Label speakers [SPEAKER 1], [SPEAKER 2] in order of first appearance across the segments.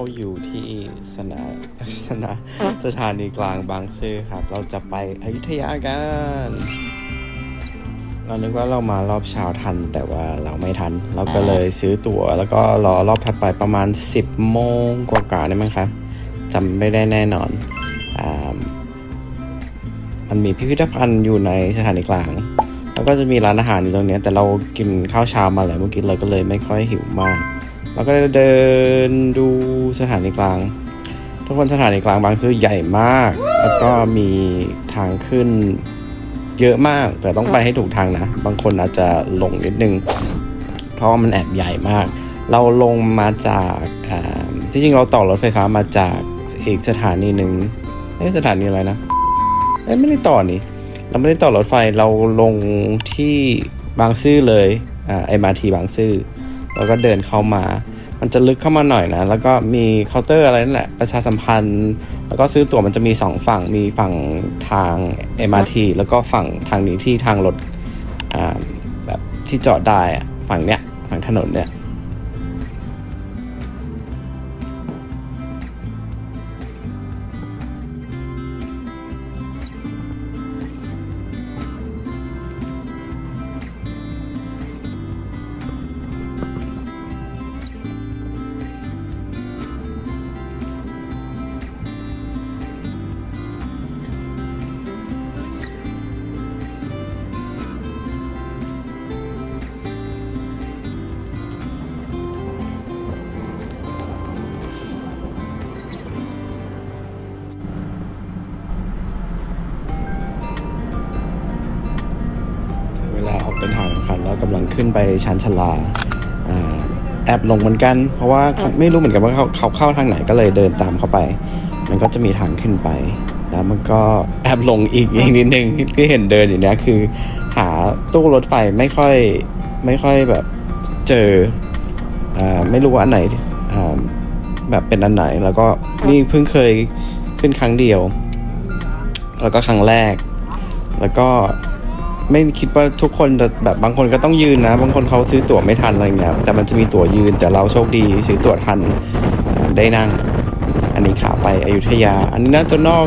[SPEAKER 1] เราอยู่ที่สนามสนามสถานีกลางบางซื่อครับ เราจะไปอยุธยากัน เรานึกว่าเรามารอบเช้าทัน แต่ว่าเราไม่ทัน เราก็เลยซื้อตั๋ว แล้วก็รอรอบถัดไปประมาณ 10 โมงกว่าๆได้มั้งครับจำไม่ได้แน่นอนอมันมีพิพิธภัณฑ์อยู่ในสถานีกลางแล้วก็จะมีร้านอาหารอยู่ตรงนี้แต่เรากินข้าวเช้ามาแล้วเมื่อกี้เราก็เลยไม่ค่อยหิวมาก เราก็เดินดูสถานีกลาง ทุกคนสถานีกลางบางซื่อใหญ่มาก แล้วก็มีทางขึ้นเยอะมาก แต่ต้องไปให้ถูกทางนะ บางคนอาจจะหลงนิดนึง เพราะมันแอบใหญ่มาก เราลงมาจากที่จริงเราต่อรถไฟฟ้ามาจากอีกสถานีหนึ่งเอ๊ะสถานีอะไรนะเอ้ยไม่ได้ต่อนี่เราไม่ได้ต่อรถไฟเราลงที่บางซื่อเลยอ่าไอมาทีบางซื่อ แล้วก็เดินเข้ามา มันจะลึกเข้ามาหน่อยนะ แล้วก็มีเคาน์เตอร์อะไรนั่นแหละ ประชาสัมพันธ์ แล้วก็ซื้อตั๋วมันจะมีสองฝั่ง มีฝั่งทาง MRT แล้วก็ฝั่งทางนี้ที่ทางรถอ่าแบบที่จอดได้ฝั่งเนี้ยฝั่งถนนเนี่ย ไปชานชลาแอบลงเหมือนกัน เพราะว่าไม่รู้เหมือนกันว่าเขาเขาเข้าทางไหนก็เลยเดินตามเข้าไป มันก็จะมีทางขึ้นไป แล้วมันก็แอบลงอีกอีกนิดนึงที่เห็นเดินอย่างเนี้ยคือ หาตู้รถไฟไม่ค่อยไม่ค่อยแบบเจออ่ไม่รู้ว่าอันไหนแบบเป็นอันไหน แล้วก็นี่เพิ่งเคยขึ้นครั้งเดียว แล้วก็ครั้งแรก แล้วก็ ไม่คิดว่าทุกคนจะแบบบางคนก็ต้องยืนนะ บางคนเขาซื้อตั๋วไม่ทันอะไรเงี้ยแต่มันจะมีตั๋วยืนแต่เราโชคดีซื้อตั๋วทันได้นั่ง อันนี้ขาไปอยุธยา อันนี้น่าจะนอก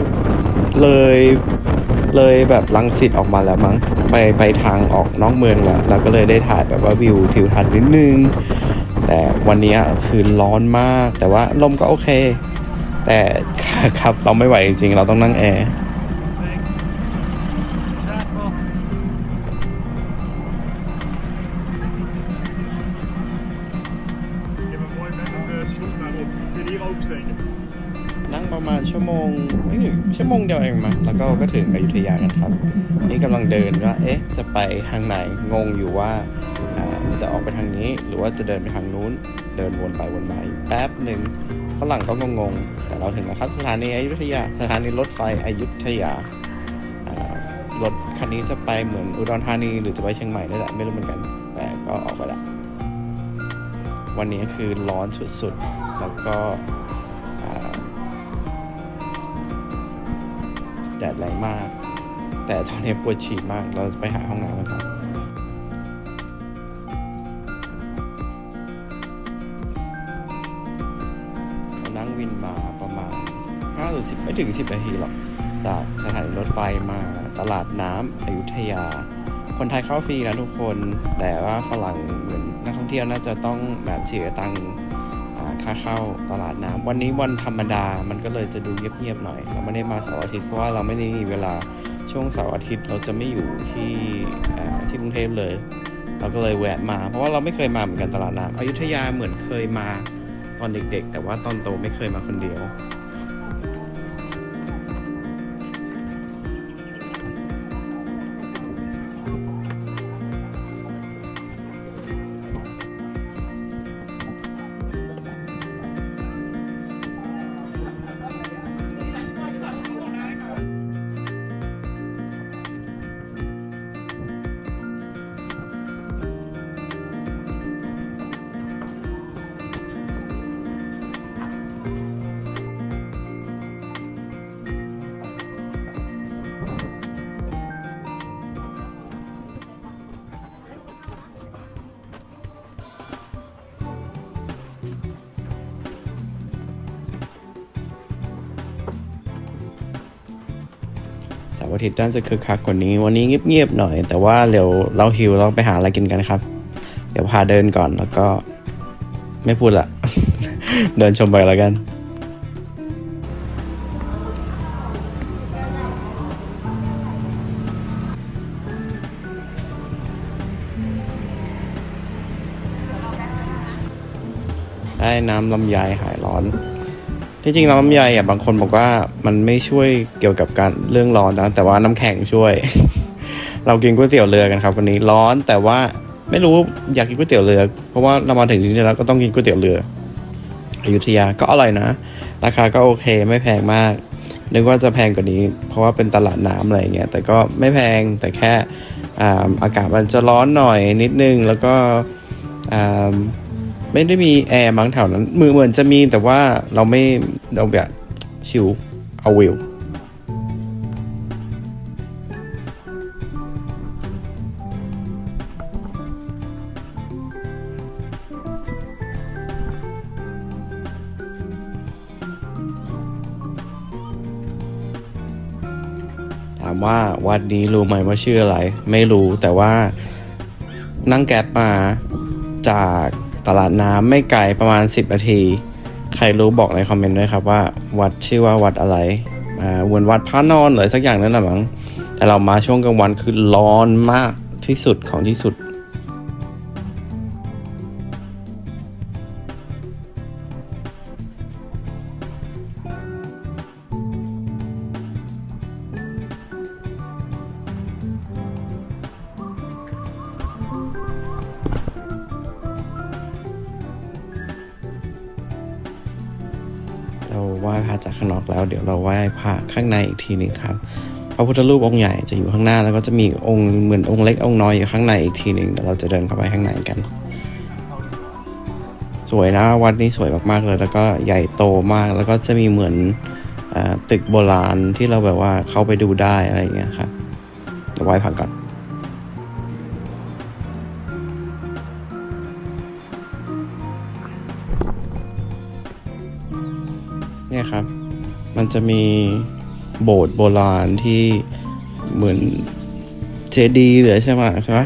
[SPEAKER 1] เลยเลยแบบลังสิตออกมาแล้วมั้งไปไปทางออกนอกเมืองแล้วเราก็เลยได้ถ่ายแบบว่าวิวทิวทัศน์นิดนึง แต่วันนี้คือร้อนมาก แต่ว่าลมก็โอเค แต่ครับเราไม่ไหวจริงๆ เราต้องนั่งแอร์ นั่งประมาณชั่วโมงไม่ถึงชั่วโมงเดียวเองมั้งแล้วก็ก็ถึงอยุธยากันครับ นี่กำลังเดินว่า เอ๊ะ จะไปทางไหนงงอยู่ว่าจะออกไปทางนี้หรือว่าจะเดินไปทางนู้น เดินวนไปวนมาแป๊บหนึ่งฝรั่งก็งงๆแต่เราถึงแล้วครับสถานีอยุธยา สถานีรถไฟอยุธยาอ่ารถคันนี้จะไปเหมือนอุดรธานีหรือจะไปเชียงใหม่นี่แหละไม่รู้เหมือนกัน แต่ก็ออกไปละวันนี้คือร้อนสุดๆ แล้วก็ แดดแรงมาก แต่ตอนนี้ปวดฉี่มาก เราจะไปหาห้องน้ำกันครับนั่งวินมาประมาณ5หรือ10 ไม่ถึง 10 นาทีหรอก จากสถานีรถไฟมาตลาดน้ำอยุธยา คนไทยเข้าฟรีนะทุกคน แต่ว่าฝรั่งเหมือนนักท่องเที่ยวน่าจะต้องแบบเสียตังค์ ค่าเข้าตลาดน้ำวันนี้วันธรรมดามันก็เลยจะดูเงียบๆหน่อย เราไม่ได้มาเสาร์อาทิตย์เพราะว่าเราไม่ได้มีเวลาช่วงเสาร์อาทิตย์เราจะไม่อยู่ที่ที่กรุงเทพเลย เราก็เลยแวะมา เพราะว่าเราไม่เคยมาเหมือนกันตลาดน้ำอยุธยาเหมือนเคยมาตอนเด็กๆ แต่ว่าตอนโตไม่เคยมาคนเดียว เสาร์อาทิตย์น่าจะคึกคักกว่านี้ วันนี้เงียบๆหน่อย แต่ว่าเดี๋ยวเราหิวเราไปหาอะไรกินกันครับ เดี๋ยวพาเดินก่อนแล้วก็ไม่พูดละ เดินชมไปแล้วกันได้น้ำลำไยหายร้อน จริงๆน้ำลำไยอะบางคนบอกว่ามันไม่ช่วยเกี่ยวกับการเรื่องร้อนนะแต่ว่าน้ำแข็งช่วย เรากินก๋วยเตี๋ยวเรือกันครับ วันนี้ร้อนแต่ว่าไม่รู้อยากกินก๋วยเตี๋ยวเรือ เพราะว่าเรามาถึงที่นี่แล้วก็ต้องกินก๋วยเตี๋ยวเรืออยุธยาก็อร่อยนะ ราคาก็โอเคไม่แพงมาก นึกว่าจะแพงกว่านี้ เพราะว่าเป็นตลาดน้ำอะไรอย่างเงี้ยแต่ก็ไม่แพงแต่แค่อาอากาศมันจะร้อนหน่อยนิดนึงแล้วก็ ไม่ได้มีแอร์มั้งแถวนั้น มือเหมือนจะมีแต่ว่าเราไม่เราแบบชิวเอาวิวถามว่าวัดนี้รู้ไหมว่าชื่ออะไร ไม่รู้แต่ว่านั่งแก๊ปมาจาก ตลาดน้ำไม่ไกลประมาณ 10นาที ใครรู้บอกในคอมเมนต์ด้วยครับว่า วัดชื่อว่าวัดอะไรอ่าวนวัดพระนอนหรือสักอย่างนั่นแหละมั้งแต่เรามาช่วงกลางวันคือร้อนมากที่สุดของที่สุด เราไหว้พระจากข้างนอกแล้ว เดี๋ยวเราไหว้พระข้างในอีกทีหนึ่งครับ พระพุทธรูปองค์ใหญ่จะอยู่ข้างหน้าแล้วก็จะมีองค์เหมือนองค์เล็กองค์น้อยอยู่ข้างในอีกทีหนึ่งเดี๋ยวเราจะเดินเข้าไปข้างในกัน สวยนะวัดนี้สวยมากๆเลย แล้วก็ใหญ่โตมากแล้วก็จะมีเหมือนอตึกโบราณที่เราแบบว่าเข้าไปดูได้อะไรอย่างเงี้ยครับเดี๋ยวไหว้พระก่อน มันจะมีโบสถ์โบราณที่เหมือนเจดีย์เลยใช่ไหมใช่ไหม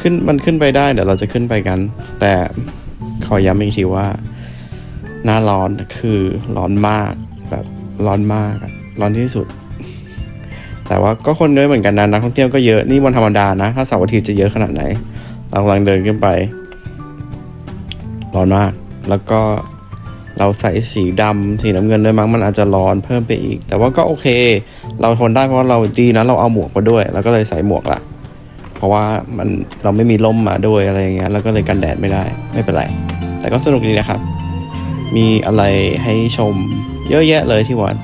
[SPEAKER 1] ขึ้นมันขึ้นไปได้เดี๋ยวเราจะขึ้นไปกัน แต่ขอย้ำอีกทีว่า หน้าร้อนคือร้อนมากแบบร้อนมากร้อนที่สุด แต่ว่าก็คนเยอะเหมือนกันนะนักท่องเที่ยวก็เยอะนี่วันธรรมดานะ ถ้าเสาร์อาทิตย์จะเยอะขนาดไหนเรากำลังเดินขึ้นไป ร้อนมาก แล้วก็ เราใส่สีดำสีน้ำเงินด้วยมั้งมันอาจจะร้อนเพิ่มไปอีก แต่ว่าก็โอเค เราทนได้เพราะเราดีนะเราเอาหมวกมาด้วยแล้วก็เลยใส่หมวกละเพราะว่ามันเราไม่มีร่มมาด้วยอะไรอย่างเงี้ยแล้วก็เลยกันแดดไม่ได้ไม่เป็นไร แต่ก็สนุกดีนะครับ มีอะไรให้ชมเยอะแยะเลยที่วัด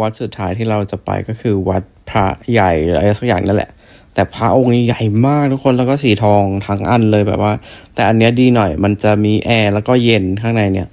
[SPEAKER 1] วัดสุดท้ายที่เราจะไปก็คือวัดพระใหญ่หรืออะไรสักอย่างนั่นแหละ แต่พระองค์นี้ใหญ่มากทุกคนแล้วก็สีทองทั้งอันเลยแบบว่า แต่อันเนี้ยดีหน่อยมันจะมีแอร์แล้วก็เย็นข้างในเนี่ย